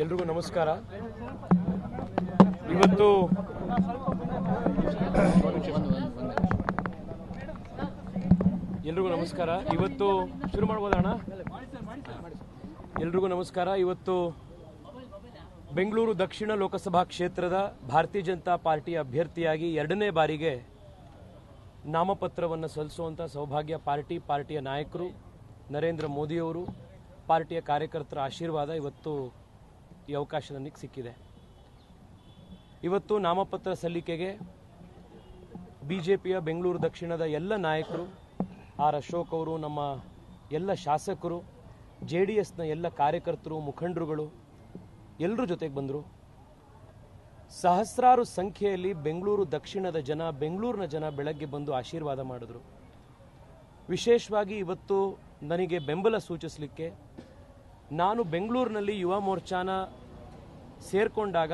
ಎಲ್ರಿಗೂ ನಮಸ್ಕಾರ. ಇವತ್ತು ಎಲ್ರಿಗೂ ನಮಸ್ಕಾರ. ಇವತ್ತು ಶುರು ಮಾಡ್ಬೋದಣ್ಣ ಎಲ್ರಿಗೂ ನಮಸ್ಕಾರ. ಇವತ್ತು ಬೆಂಗಳೂರು ದಕ್ಷಿಣ ಲೋಕಸಭಾ ಕ್ಷೇತ್ರದ ಭಾರತೀಯ ಜನತಾ ಪಾರ್ಟಿ ಅಭ್ಯರ್ಥಿಯಾಗಿ ಎರಡನೇ ಬಾರಿಗೆ ನಾಮಪತ್ರವನ್ನು ಸಲ್ಲಿಸುವಂಥ ಸೌಭಾಗ್ಯ ಪಾರ್ಟಿ ಪಾರ್ಟಿಯ ನಾಯಕರು ನರೇಂದ್ರ ಮೋದಿಯವರು ಪಾರ್ಟಿಯ ಕಾರ್ಯಕರ್ತರ ಆಶೀರ್ವಾದ ಇವತ್ತು ಈ ಅವಕಾಶ ನನಗೆ ಸಿಕ್ಕಿದೆ. ಇವತ್ತು ನಾಮಪತ್ರ ಸಲ್ಲಿಕೆಗೆ ಬಿ ಜೆ ಪಿಯ ಬೆಂಗಳೂರು ದಕ್ಷಿಣದ ಎಲ್ಲ ನಾಯಕರು, ಆರ್ ಅಶೋಕ್ ಅವರು, ನಮ್ಮ ಎಲ್ಲ ಶಾಸಕರು ಜೆ ಡಿ ಎಸ್ನ ಎಲ್ಲ ಕಾರ್ಯಕರ್ತರು, ಮುಖಂಡರುಗಳು ಎಲ್ಲರೂ ಜೊತೆಗೆ ಬಂದರು. ಸಹಸ್ರಾರು ಸಂಖ್ಯೆಯಲ್ಲಿ ಬೆಂಗಳೂರು ದಕ್ಷಿಣದ ಜನ, ಬೆಂಗಳೂರಿನ ಜನ ಬೆಳಗ್ಗೆ ಬಂದು ಆಶೀರ್ವಾದ ಮಾಡಿದ್ರು. ವಿಶೇಷವಾಗಿ ಇವತ್ತು ನನಗೆ ಬೆಂಬಲ ಸೂಚಿಸಲಿಕ್ಕೆ ನಾನು ಬೆಂಗಳೂರಿನಲ್ಲಿ ಯುವ ಮೋರ್ಚಾನ ಸೇರ್ಕೊಂಡಾಗ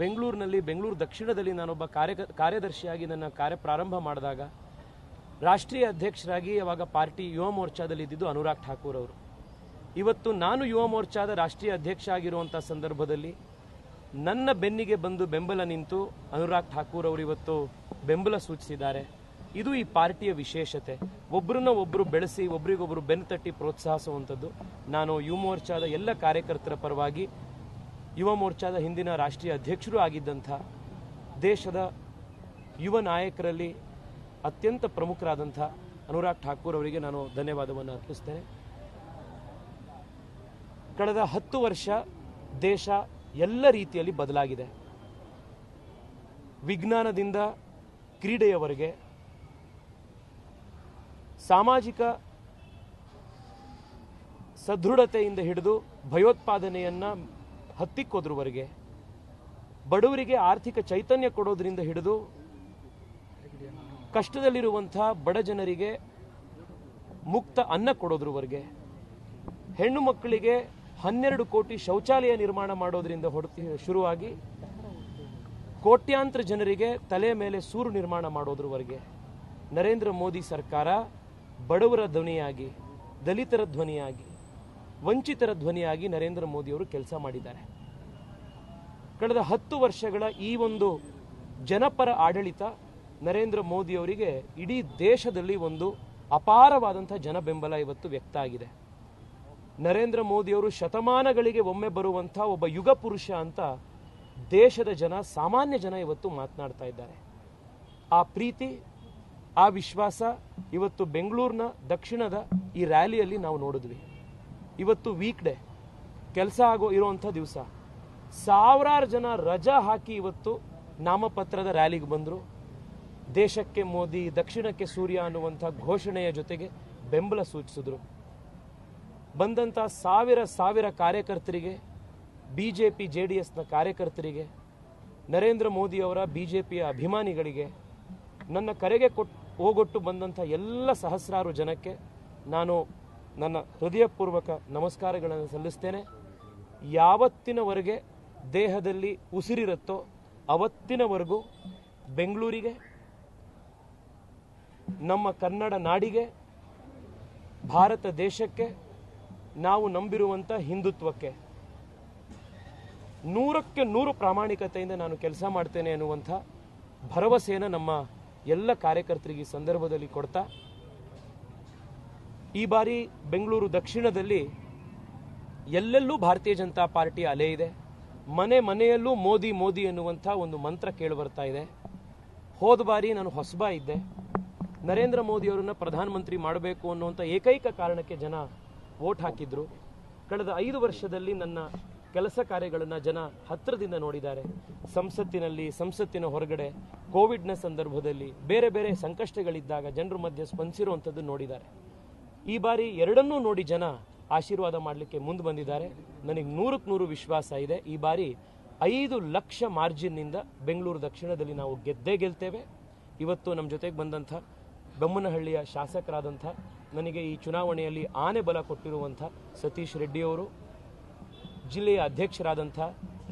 ಬೆಂಗಳೂರಿನಲ್ಲಿ ಬೆಂಗಳೂರು ದಕ್ಷಿಣದಲ್ಲಿ ನಾನೊಬ್ಬ ಕಾರ್ಯ ಕಾರ್ಯದರ್ಶಿಯಾಗಿ ನನ್ನ ಕಾರ್ಯ ಪ್ರಾರಂಭ ಮಾಡಿದಾಗ ರಾಷ್ಟ್ರೀಯ ಅಧ್ಯಕ್ಷರಾಗಿ ಅವಾಗ ಪಾರ್ಟಿ ಯುವ ಮೋರ್ಚಾದಲ್ಲಿ ಇದ್ದಿದ್ದು ಅನುರಾಗ್ ಠಾಕೂರ್ ಅವರು. ಇವತ್ತು ನಾನು ಯುವ ಮೋರ್ಚಾದ ರಾಷ್ಟ್ರೀಯ ಅಧ್ಯಕ್ಷ ಆಗಿರುವಂಥ ಸಂದರ್ಭದಲ್ಲಿ ನನ್ನ ಬೆನ್ನಿಗೆ ಬಂದು ಬೆಂಬಲ ನಿಂತು ಅನುರಾಗ್ ಠಾಕೂರ್ ಅವರು ಇವತ್ತು ಬೆಂಬಲ ಸೂಚಿಸಿದ್ದಾರೆ. ಇದು ಈ ಪಾರ್ಟಿಯ ವಿಶೇಷತೆ. ಒಬ್ಬರನ್ನ ಒಬ್ಬರು ಬೆಳೆಸಿ, ಒಬ್ರಿಗೊಬ್ರು ಬೆನ್ನು ತಟ್ಟಿ ಪ್ರೋತ್ಸಾಹಿಸುವಂಥದ್ದು. ನಾನು ಯುವ ಮೋರ್ಚಾದ ಎಲ್ಲ ಕಾರ್ಯಕರ್ತರ ಪರವಾಗಿ ಯುವ ಮೋರ್ಚಾದ ಹಿಂದಿನ ರಾಷ್ಟ್ರೀಯ ಅಧ್ಯಕ್ಷರು ಆಗಿದ್ದಂಥ ದೇಶದ ಯುವ ನಾಯಕರಲ್ಲಿ ಅತ್ಯಂತ ಪ್ರಮುಖರಾದಂಥ ಅನುರಾಗ್ ಠಾಕೂರ್ ಅವರಿಗೆ ನಾನು ಧನ್ಯವಾದವನ್ನು ಅರ್ಪಿಸ್ತೇನೆ. ಕಳೆದ ಹತ್ತು ವರ್ಷ ದೇಶ ಎಲ್ಲ ರೀತಿಯಲ್ಲಿ ಬದಲಾಗಿದೆ. ವಿಜ್ಞಾನದಿಂದ ಕ್ರೀಡೆಯವರೆಗೆ ಸಾಮಾಜಿಕ ಸದೃಢತೆಯಿಂದ ಹಿಡಿದು ಭಯೋತ್ಪಾದನೆಯನ್ನ ಹತ್ತಿಕ್ಕೋದ್ರವರೆಗೆ ಬಡವರಿಗೆ ಆರ್ಥಿಕ ಚೈತನ್ಯ ಕೊಡೋದ್ರಿಂದ ಹಿಡಿದು ಕಷ್ಟದಲ್ಲಿರುವಂಥ ಬಡ ಜನರಿಗೆ ಮುಕ್ತ ಅನ್ನ ಕೊಡೋದ್ರವರೆಗೆ ಹೆಣ್ಣು ಮಕ್ಕಳಿಗೆ ಹನ್ನೆರಡು ಕೋಟಿ ಶೌಚಾಲಯ ನಿರ್ಮಾಣ ಮಾಡೋದರಿಂದ ಹೊರತು ಶುರುವಾಗಿ ಕೋಟ್ಯಾಂತರ ಜನರಿಗೆ ತಲೆ ಮೇಲೆ ಸೂರು ನಿರ್ಮಾಣ ಮಾಡೋದ್ರವರೆಗೆ ನರೇಂದ್ರ ಮೋದಿ ಸರ್ಕಾರ ಬಡವರ ಧ್ವನಿಯಾಗಿ, ದಲಿತರ ಧ್ವನಿಯಾಗಿ, ವಂಚಿತರ ಧ್ವನಿಯಾಗಿ ನರೇಂದ್ರ ಮೋದಿಯವರು ಕೆಲಸ ಮಾಡಿದ್ದಾರೆ. ಕಳೆದ ಹತ್ತು ವರ್ಷಗಳ ಈ ಒಂದು ಜನಪರ ಆಡಳಿತ ನರೇಂದ್ರ ಮೋದಿಯವರಿಗೆ ಇಡೀ ದೇಶದಲ್ಲಿ ಒಂದು ಅಪಾರವಾದಂಥ ಜನ ಬೆಂಬಲ ಇವತ್ತು ವ್ಯಕ್ತ ಆಗಿದೆ. ನರೇಂದ್ರ ಮೋದಿಯವರು ಶತಮಾನಗಳಿಗೆ ಒಮ್ಮೆ ಬರುವಂಥ ಒಬ್ಬ ಯುಗ ಪುರುಷ ಅಂತ ದೇಶದ ಜನ, ಸಾಮಾನ್ಯ ಜನ ಇವತ್ತು ಮಾತನಾಡ್ತಾ ಇದ್ದಾರೆ. ಆ ಪ್ರೀತಿ, ಆ ವಿಶ್ವಾಸ ಇವತ್ತು ಬೆಂಗಳೂರಿನ ದಕ್ಷಿಣದ ಈ ರ್ಯಾಲಿಯಲ್ಲಿ ನಾವು ನೋಡಿದ್ವಿ. ಇವತ್ತು ವೀಕ್ ಡೇ ಕೆಲಸ ಆಗೋ ಇರುವಂಥ ದಿವಸ. ಸಾವಿರಾರು ಜನ ರಜಾ ಹಾಕಿ ಇವತ್ತು ನಾಮಪತ್ರದ ರ್ಯಾಲಿಗೆ ಬಂದರು. ದೇಶಕ್ಕೆ ಮೋದಿ, ದಕ್ಷಿಣಕ್ಕೆ ಸೂರ್ಯ ಅನ್ನುವಂಥ ಘೋಷಣೆಯ ಜೊತೆಗೆ ಬೆಂಬಲ ಸೂಚಿಸಿದ್ರು. ಬಂದಂಥ ಸಾವಿರ ಸಾವಿರ ಕಾರ್ಯಕರ್ತರಿಗೆ B J P J D ಎಸ್ನ ಕಾರ್ಯಕರ್ತರಿಗೆ, ನರೇಂದ್ರ ಮೋದಿಯವರ ಬಿ ಜೆ ಪಿಯ ಅಭಿಮಾನಿಗಳಿಗೆ ನನ್ನ ಕರೆಗೆ ಕೊಟ್ಟು ಹೋಗೊಟ್ಟು ಬಂದಂಥ ಎಲ್ಲ ಸಹಸ್ರಾರು ಜನಕ್ಕೆ ನಾನು ನನ್ನ ಹೃದಯಪೂರ್ವಕ ನಮಸ್ಕಾರಗಳನ್ನು ಸಲ್ಲಿಸ್ತೇನೆ. ಯಾವತ್ತಿನವರೆಗೆ ದೇಹದಲ್ಲಿ ಉಸಿರಿರುತ್ತೋ ಅವತ್ತಿನವರೆಗೂ ಬೆಂಗಳೂರಿಗೆ, ನಮ್ಮ ಕನ್ನಡ ನಾಡಿಗೆ, ಭಾರತ ದೇಶಕ್ಕೆ, ನಾವು ನಂಬಿರುವಂಥ ಹಿಂದುತ್ವಕ್ಕೆ, ನೂರಕ್ಕೆ ನೂರು ಪ್ರಾಮಾಣಿಕತೆಯಿಂದ ನಾನು ಕೆಲಸ ಮಾಡ್ತೇನೆ ಅನ್ನುವಂಥ ಭರವಸೆಯನ್ನು ನಮ್ಮ ಎಲ್ಲ ಕಾರ್ಯಕರ್ತರಿಗೆ ಸಂದರ್ಭದಲ್ಲಿ ಕೊಡ್ತಾ. ಈ ಬಾರಿ ಬೆಂಗಳೂರು ದಕ್ಷಿಣದಲ್ಲಿ ಎಲ್ಲೆಲ್ಲೂ ಭಾರತೀಯ ಜನತಾ ಪಾರ್ಟಿ ಅಲೆ ಇದೆ. ಮನೆ ಮನೆಯಲ್ಲೂ ಮೋದಿ ಮೋದಿ ಎನ್ನುವಂಥ ಒಂದು ಮಂತ್ರ ಕೇಳಿಬರ್ತಾ ಇದೆ. ಹೋದ ಬಾರಿ ನಾನು ಹೊಸಬ ಇದ್ದೆ. ನರೇಂದ್ರ ಮೋದಿಯವರನ್ನು ಪ್ರಧಾನಮಂತ್ರಿ ಮಾಡಬೇಕು ಅನ್ನುವಂಥ ಏಕೈಕ ಕಾರಣಕ್ಕೆ ಜನ ವೋಟ್ ಹಾಕಿದ್ರು. ಕಳೆದ ಐದು ವರ್ಷದಲ್ಲಿ ನನ್ನ ಕೆಲಸ ಕಾರ್ಯಗಳನ್ನು ಜನ ಹತ್ತಿರದಿಂದ ನೋಡಿದ್ದಾರೆ. ಸಂಸತ್ತಿನಲ್ಲಿ, ಸಂಸತ್ತಿನ ಹೊರಗಡೆ, ಕೋವಿಡ್ನ ಸಂದರ್ಭದಲ್ಲಿ ಬೇರೆ ಬೇರೆ ಸಂಕಷ್ಟಗಳಿದ್ದಾಗ ಜನರ ಮಧ್ಯೆ ಸ್ಪಂದಿಸಿರುವಂಥದ್ದು ನೋಡಿದ್ದಾರೆ. ಈ ಬಾರಿ ಎರಡನ್ನೂ ನೋಡಿ ಜನ ಆಶೀರ್ವಾದ ಮಾಡಲಿಕ್ಕೆ ಮುಂದೆ ಬಂದಿದ್ದಾರೆ. ನನಗೆ ನೂರಕ್ಕೆ ನೂರು ವಿಶ್ವಾಸ ಇದೆ. ಈ ಬಾರಿ ಐದು ಲಕ್ಷ ಮಾರ್ಜಿನ್ನಿಂದ ಬೆಂಗಳೂರು ದಕ್ಷಿಣದಲ್ಲಿ ನಾವು ಗೆದ್ದೇ ಗೆಲ್ತೇವೆ. ಇವತ್ತು ನಮ್ಮ ಜೊತೆಗೆ ಬಂದಂಥ ಬೊಮ್ಮನಹಳ್ಳಿಯ ಶಾಸಕರಾದಂಥ, ನನಗೆ ಈ ಚುನಾವಣೆಯಲ್ಲಿ ಆನೆ ಬಲ ಕೊಟ್ಟಿರುವಂಥ ಸತೀಶ್ ರೆಡ್ಡಿಯವರು ಜಿಲ್ಲೆಯ ಅಧ್ಯಕ್ಷರಾದಂಥ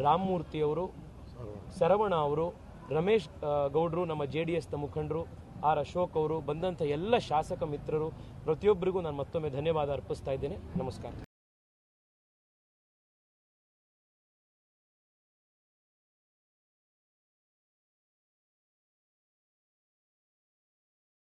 ರಾಮಮೂರ್ತಿಯವರು ಸರವಣ ಅವರು, ರಮೇಶ್ ಗೌಡರು, ನಮ್ಮ ಜೆ ಡಿ ಎಸ್ನ ಮುಖಂಡರು, ಆರ್ ಅಶೋಕ್ ಅವರು, ಬಂದಂಥ ಎಲ್ಲ ಶಾಸಕ ಮಿತ್ರರು, ಪ್ರತಿಯೊಬ್ಬರಿಗೂ ನಾನು ಮತ್ತೊಮ್ಮೆ ಧನ್ಯವಾದ ಅರ್ಪಿಸ್ತಾ ಇದ್ದೇನೆ. ನಮಸ್ಕಾರ.